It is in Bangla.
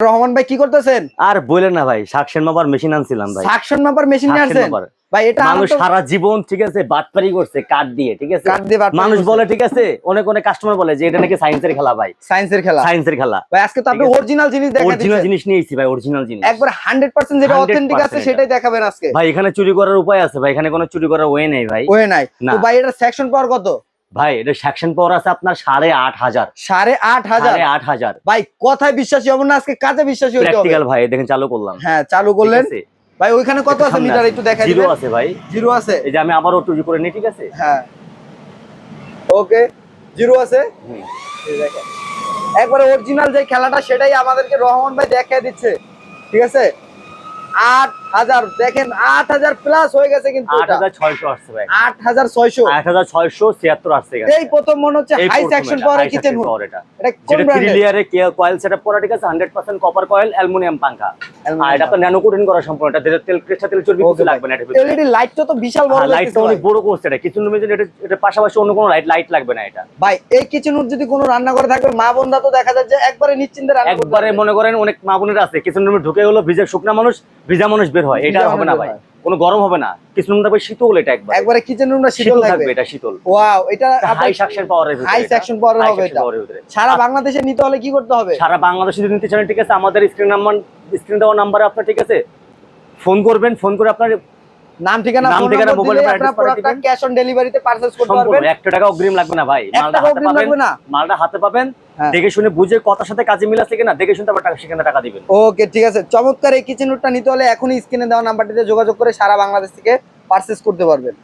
রহমান ভাই কি করতেছেন? আর বলেন না ভাই সাকশন মাপার মেশিন আনছিলাম ভাই। সাকশন মাপার মেশিন সাকশন ভাই এটা মানুষ সারা জীবন ঠিক আছে বাটপারি করছে কাঠ দিয়ে ঠিক আছে? কাঠ দিয়ে মানুষ বলে ঠিক আছে অনেক অনেক কাস্টমার বলে যে এটা নাকি সায়েন্সের খেলা ভাই। সায়েন্সের খেলা। সায়েন্সের খেলা। ভাই আজকে তো আপনি অরিজিনাল জিনিস দেখা অরিজিনাল জিনিস নিয়েছি ভাই অরিজিনাল জিনিস। একবার 100% যেটা অথেন্টিক আছে সেটাই দেখাবেন আজকে। ভাই এখানে চুরি করার উপায় আছে ভাই এখানে কোনো চুরি করার ওয়ে নাই ভাই। ওয়ে নাই। তো ভাই এটা সেকশন পাওয়ার কত? ভাই এটা সেকশন পাওয়ার আছে আপনার সাড়ে আট হাজার। সাড়ে আট হাজার? আট হাজার। ভাই কথায় বিশ্বাসী হব না আজকে কাজে বিশ্বাসী প্র্যাকটিক্যাল ভাই দেখেন চালু করলাম। হ্যাঁ চালু করলেন। ভাই ওইখানে কত আছে মিটার একটু দেখা জিরো আছে ভাই। জিরো আছে? এই যে আমি আবার টুজি করে নিই ঠিক আছে? হ্যাঁ। ওকে জিরো আছে? দেখেন। একবারে অরিজিনাল যে খেলাটা সেটাই আমাদেরকে রহমান ভাই দেখিয়ে দিচ্ছে। ঠিক আছে? আট হাজার দেখেন আট হাজার প্লাস হয়ে গেছে কিন্তু আট হাজার ছয়শো আসছে ভাই। আট হাজার ছয়শো। আট হাজার ছয়শো ছিয়াত্তর আসছে এই প্রথম মনে হচ্ছে হাই সেকশন পাওয়ার কিচেন এটা। এটা যেটা থ্রি লেয়ারে কয়েল সেটআপ করা ঠিক আছে? Hundred percent copper coil aluminium পাঙ্খা। আর এটা তো ন্যানো কোটিং করা সম্পূর্ণ এটা তেল- তেল ক্রিস্টা তেল চর্বি কিছু লাগবে না এটা এলইডি লাইটটা তো বিশাল বড় দেখতেছে অনেক বড় করছে এটা। কিচেন রুমে এটা এটা পাশাপাশি অন্য কোনো লাইট লাইট লাগবে না এটা। ভাই এই কিচেন যদি কোনো রান্না করে থাকবে মা বোনরা তো দেখা যায় যে একবারে নিশ্চিন্তে রান্না একবারে মনে করেন অনেক মা বোনের আছে। কিচেন রুমে ঢুকে হলো ভিজা শুকনা মানুষ ভিজা মানুষ বের হয় এটা হবে না ভাই। কোনো গরম হবে না। কিচেন রুমটা ভাই শীতল এটা একবার। একবারে কিচেন রুমটা শীতল থাকবে এটা শীতল। ওয়াও এটা হাই সেকশন সাকশন পাওয়ারের ভিতরে হাই সেকশন পাওয়ার হবে এটা। সারা বাংলাদেশে নিতে হলে কি করতে হবে? সারা বাংলাদেশে যদি নিতে চান ঠিক আছে আমাদের স্ক্রিন নাম্বার স্ক্রিন দেওয়া নাম্বার আপনার ঠিক আছে। ফোন করবেন ফোন করে আপনার নাম ঠিকানা নাম ঠিকানা, নম্বর প্রোডাক্টটা ক্যাশ অন ডেলিভারিতে পারচেজ করতে পারবেন। 100 টাকা অগ্রিম লাগবে না ভাই মালটা হাতে পাবেন মালটা হাতে পাবেন হ্যাঁ। দেখে শুনে বুঝে কথার সাথে কাজে মিল আছে কিনা দেখে শুনে তারপর টাকা সেখানে টাকা দিবেন। ওকে ঠিক আছে। চমৎকার এই কিচেন রুটটা নিতে হলে এখনই স্ক্রিনে দেওয়া নাম্বারটিতে যোগাযোগ করে সারা বাংলাদেশ থেকে পারচেজ করতে পারবেন।